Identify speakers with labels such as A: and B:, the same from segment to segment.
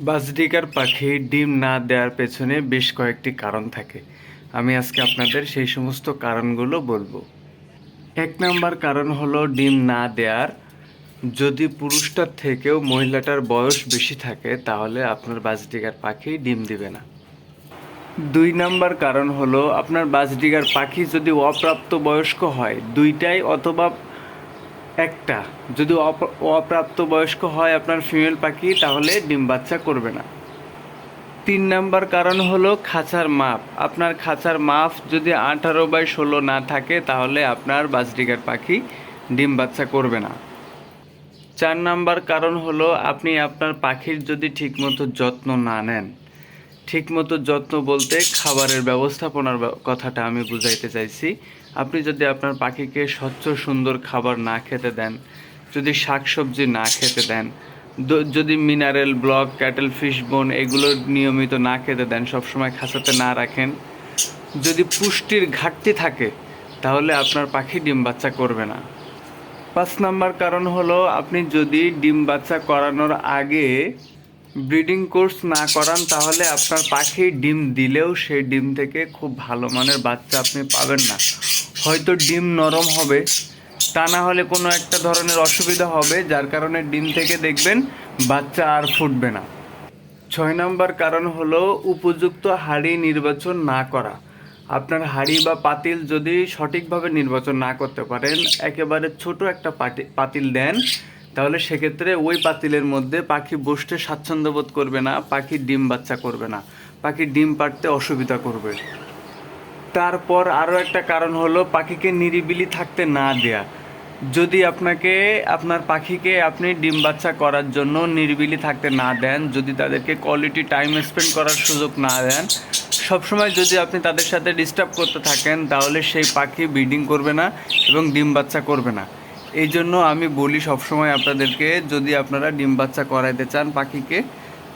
A: বাজডিকার পাখি ডিম না দেওয়ার পেছনে বেশ কয়েকটি কারণ থাকে। আমি আজকে আপনাদের সেই সমস্ত কারণগুলো বলব। এক নাম্বার কারণ হলো ডিম না দেওয়ার। যদি পুরুষটার থেকেও মহিলাটার বয়স বেশি থাকে, তাহলে আপনার বাজডিগার পাখি ডিম দিবে না। দুই নাম্বার কারণ হলো আপনার বাজডিগার পাখি যদি অপ্রাপ্ত বয়স্ক হয়, দুইটাই অথবা একটা। যদি অপ- অপ্রাপ্ত বয়স্ক হয় আপনার ফিমেল পাখি, তাহলে ডিম বাচ্চা করবে না। তিন নাম্বার কারণ হলো খাঁচার মাপ। আপনার খাঁচার মাপ যদি আঠারো বাই ষোলো না থাকে, তাহলে আপনার বাজডিগার পাখি ডিম বাচ্চা করবে না। চার নাম্বার কারণ হলো আপনি আপনার পাখির যদি ঠিকমতো যত্ন না নেন ঠিকমতো যত্ন বলতে খাবারের ব্যবস্থাপনার কথাটা আমি বুঝাইতে চাইছি। আপনি যদি আপনার পাখিকে স্বচ্ছ, সুন্দর খাবার না খেতে দেন, যদি শাকসবজি না খেতে দেন যদি মিনারেল ব্লক, ক্যাটেল ফিশ, বোন এগুলো নিয়মিত না খেতে দেন, সবসময় খাঁচাতে না রাখেন, যদি পুষ্টির ঘাটতি থাকে, তাহলে আপনার পাখি ডিম বাচ্চা করবে না। পাঁচ নাম্বার কারণ হলো, আপনি যদি ডিম বাচ্চা করানোর আগে ব্রিডিং কোর্স না করান, তাহলে আপনার পাখি ডিম দিলেও সেই ডিম থেকে খুব ভালো মানের বাচ্চা আপনি পাবেন না। হয়তো ডিম নরম হবে, তা না হলে কোনো একটা ধরনের অসুবিধা হবে, যার কারণে ডিম থেকে দেখবেন বাচ্চা আর ফুটবে না। ছয় নম্বর কারণ হলো উপযুক্ত হাড়ি নির্বাচন না করা। আপনার হাড়ি বা পাতিল যদি সঠিকভাবে নির্বাচন না করতে পারেন, একেবারে ছোট একটা পাতিল দেন তাহলে সেক্ষেত্রে ওই পাতিলের মধ্যে পাখি বসতে স্বাচ্ছন্দ্য বোধ করবে না, পাখি ডিম বাচ্চা করবে না, পাখি ডিম পাড়তে অসুবিধা করবে। তারপর আরও একটা কারণ হলো পাখিকে নিরিবিলি থাকতে না দেয়া। যদি আপনাকে, আপনার পাখিকে আপনি ডিম বাচ্চা করার জন্য নিরিবিলি থাকতে না দেন, যদি তাদেরকে কোয়ালিটি টাইম স্পেন্ড করার সুযোগ না দেন, সবসময় যদি আপনি তাদের সাথে ডিস্টার্ব করতে থাকেন, তাহলে সেই পাখি ব্রিডিং করবে না এবং ডিম বাচ্চা করবে না। এই জন্য আমি বলি সবসময় আপনাদেরকে, যদি আপনারা ডিম বাচ্চা করাইতে চান পাখিকে,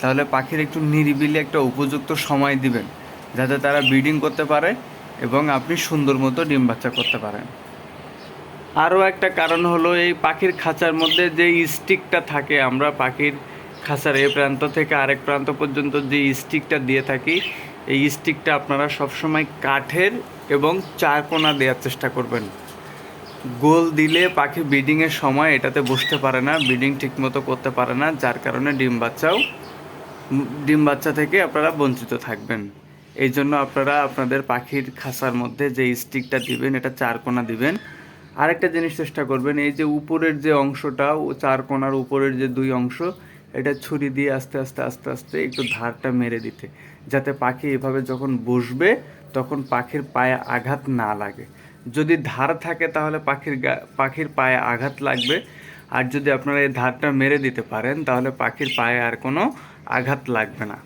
A: তাহলে পাখির একটু নিরিবিলি একটা উপযুক্ত সময় দিবেন, যাতে তারা ব্রিডিং করতে পারে এবং আপনি সুন্দর মতো ডিম বাচ্চা করতে পারেন। আরও একটা কারণ হলো এই পাখির খাঁচার মধ্যে যে স্টিকটা থাকে, আমরা পাখির খাঁচার এ প্রান্ত থেকে আরেক প্রান্ত পর্যন্ত যে স্টিকটা দিয়ে থাকি, এই স্টিকটা আপনারা সবসময় কাঠের এবং চার কোনা দেওয়ার চেষ্টা করবেন। গোল দিলে পাখি ব্রিডিংয়ের সময় এটাতে বসতে পারে না ব্রিডিং ঠিকমতো করতে পারে না, যার কারণে ডিম বাচ্চাও, ডিম বাচ্চা থেকে আপনারা বঞ্চিত থাকবেন। এই জন্য আপনারা আপনাদের পাখির খাসার মধ্যে যে স্টিকটা দিবেন, এটা চার কোনা দিবেন। আরেকটা জিনিস চেষ্টা করবেন, এই যে উপরের যে অংশটা, ও চার কোনার উপরের যে দুই অংশ, এটা ছুরি দিয়ে আস্তে আস্তে আস্তে আস্তে একটু ধারটা মেরে দিতে। যাতে পাখি এভাবে যখন বসবে, তখন পাখির পায়ে আঘাত না লাগে। যদি ধার থাকে তাহলে পাখির পাখির পায়ে আঘাত লাগবে। আর যদি আপনারা এই ধারটা মেরে দিতে পারেন, তাহলে পাখির পায়ে আর কোনো আঘাত লাগবে না।